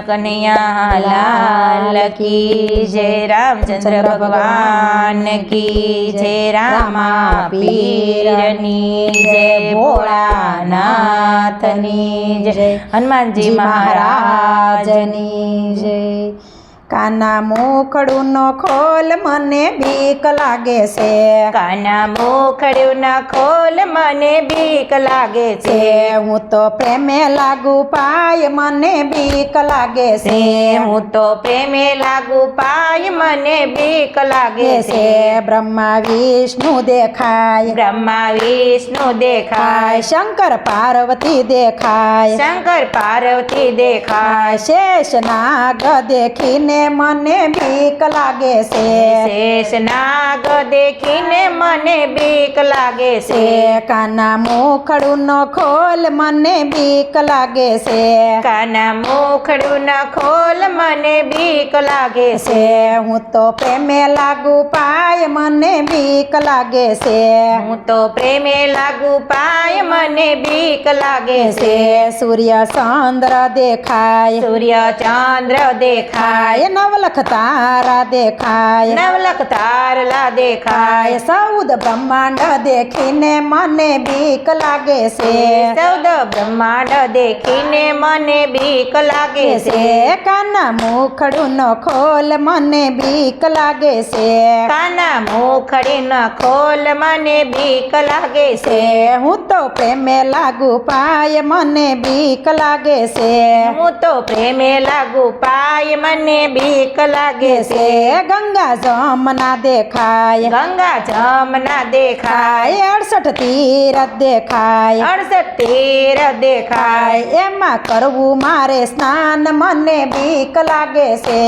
कन्हैया लाल की जय, रामचंद्र भगवान की जय, रामा पीरनी जय, भोलानाथनी जय, हनुमान जी महाराज जय। કાના મોખડું નો ખોલ મને બીક લાગે છે કાના મોખડ્યું ના ખોલ મને બીક લાગે છે છે હું તો પ્રેમે લાગુ પાય મને બીક લાગે છે છે હું તો પ્રેમે લાગુ પાય મને બીક લાગે કે છે છે બ્રહ્મા વિષ્ણુ દેખાય બ્રહ્મા વિષ્ણુ દેખાય ખાય શંકર પાર્વતી દેખાય શંકર પાર્વતી દેખાય શેષ નાગ દેખીને મને બીક લાગે છે શેષ નાગ દેખીને મને બીક લાગે છે છે કાના મુખડું નો ખોલ મને બીક લાગે છે કાના મુખડું ન ખોલ મને બીક લાગે છે છે હું તો પ્રેમે લાગુ પાય મને બીક લાગે છે હું તો પ્રેમે લાગુ પાય મને બીક લાગે છે છે સૂર્ય ચંદ્ર દેખાય સૂર્ય ચંદ્ર દેખાય ખાય નવલખ તારા દેખાય નવલખ તારલા દેખાય ખાય સૌદ બ્રહ્માંડ દેખીને મને બીક લાગે છે સૌદ બ્રહ્માંડ દેખીને મને બીક લાગે કે છે છે કાના મુખડું નો ખોલ મને બીક લાગે છે કાના મુખડી ન ખોલ મને બીક લાગે છે છે હું તો પ્રેમે લાગુ પાય મને બીક લાગે છે હું તો પ્રેમે લાગુ પાય મને બીક લાગે કે છે છે ગંગા જમના દેખાય ગંગા જમના દેખાય ખાય અડસઠ તીરથ દેખાય અડસઠ તીર દેખાય ખાય એમાં કરવું મારે સ્નાન મને બીક લાગે છે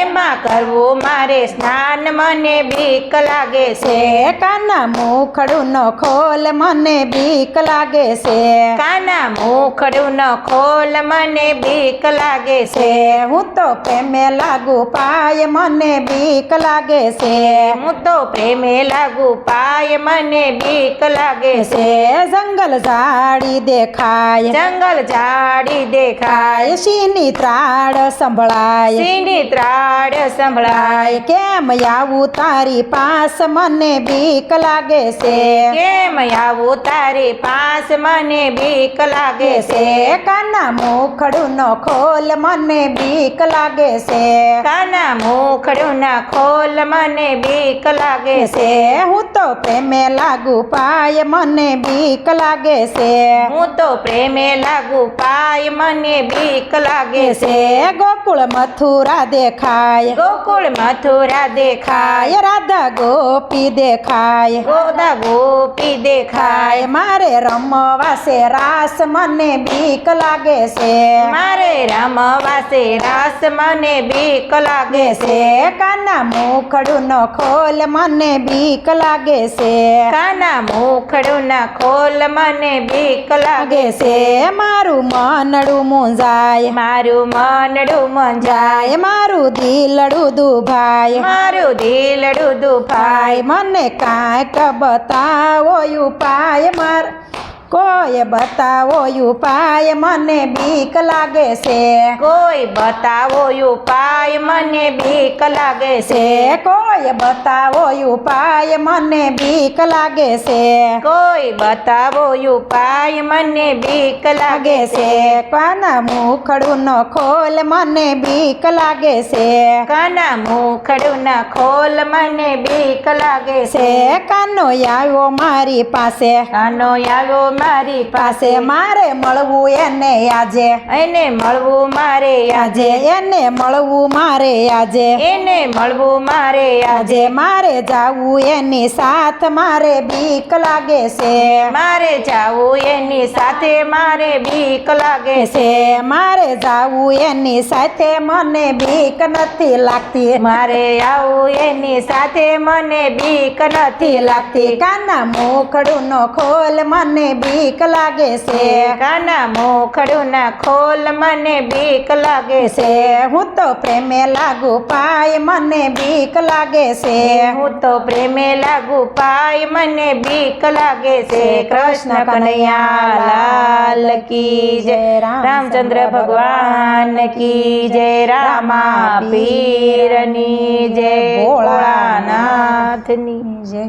એમાં કરવું મારે સ્નાન મને બીક લાગે છે છે કાના મુખડું નો ખોલ મને બીક લાગે છે કાના મુખડું ન ખોલ મને બીક લાગે છે છે હું તો પ્રેમે લાગુ પાય મને બીક લાગે છે હું તો પ્રેમે લાગુ પાય મને બીક લાગે છે છે જંગલ ઝાડી દેખાય જંગલ ઝાડી દેખાય ખાય સિંહની ત્રાડ સંભળાય સીની ત્રાડ સંભળાય કેમ આવું તારી પાસ મને બીક લાગે છે કેમ આવું તારી પાસ મને બીક લાગે કે છે છે કાના મુખડું નો ખોલ મને બીક લાગે છે કાના મુખડું ના ખોલ મને બીક લાગે કે છે છે હું તો પ્રેમે લાગુ પાય મને બીક લાગે છે હું તો પ્રેમે લાગુ પાય મને બીક લાગે કે છે છે ગોકુળ મથુરા દેખાય ગોકુળ મથુરા દેખાય ખાય રાધા ગોપી દેખાય ગોદા ગોપી દેખાય ખાય મારે રમવા છે રાસ મને બીક લાગે છે મારે રમવાસે રાસ મને બીક લાગે છે. કાના મુખડું નો ખોલ મને બીક લાગે છે. કાના મુખડું ના ખોલ મને બીક લાગે છે. મારું મનડું મૂંઝાય મારું મનડું મંજાય. જાય મારું દિલડું દુભાય. મારું દિલડું દુભાય. મને કાંઈક બતાવો ઉપાય. માર કોઈ બતાવો ઉપાય મને બીક લાગે છે. કોઈ બતાવો ઉપાય મને બીક લાગે છે. છે કોઈ બતાવો ઉપાય મને બીક લાગે છે કોઈ બતાવો ઉપાય મને બીક લાગે લાગે છે છે કાના મુખડું નો ખોલ મને બીક લાગે છે કાના મુખડું ના ખોલ મને બીક લાગે છે છે કાનો આવ્યો મારી પાસે કાનો આવ્યો મારી પાસે પાસે મારે મળવું એને આજે એને મળવું મારે આજે આજે એને મળવું મારે આજે એને મળવું મારે આજે આજે મારે જાવું એની સાથ મારે બીક લાગે છે મારે જાવું એની સાથે મારે બીક લાગે છે છે મારે જાવું એની સાથે મને બીક નથી લાગતી મારે આવું એની સાથે મને બીક નથી નથી લાગતી કાના મુખડું નો ખોલ મને બીક લાગે છે કાના મોખડું ના ખોલ મને બીક લાગે છે છે હું તો પ્રેમે લાગુ પાય મને બીક લાગે છે? હું તો પ્રેમે લાગુ પાય મને બીક લાગે છે. કૃષ્ણ કનૈયા લાલ કી જય રામચંદ્ર ભગવાન કી જય રામા પીરની જય ભોળાનાથની જય.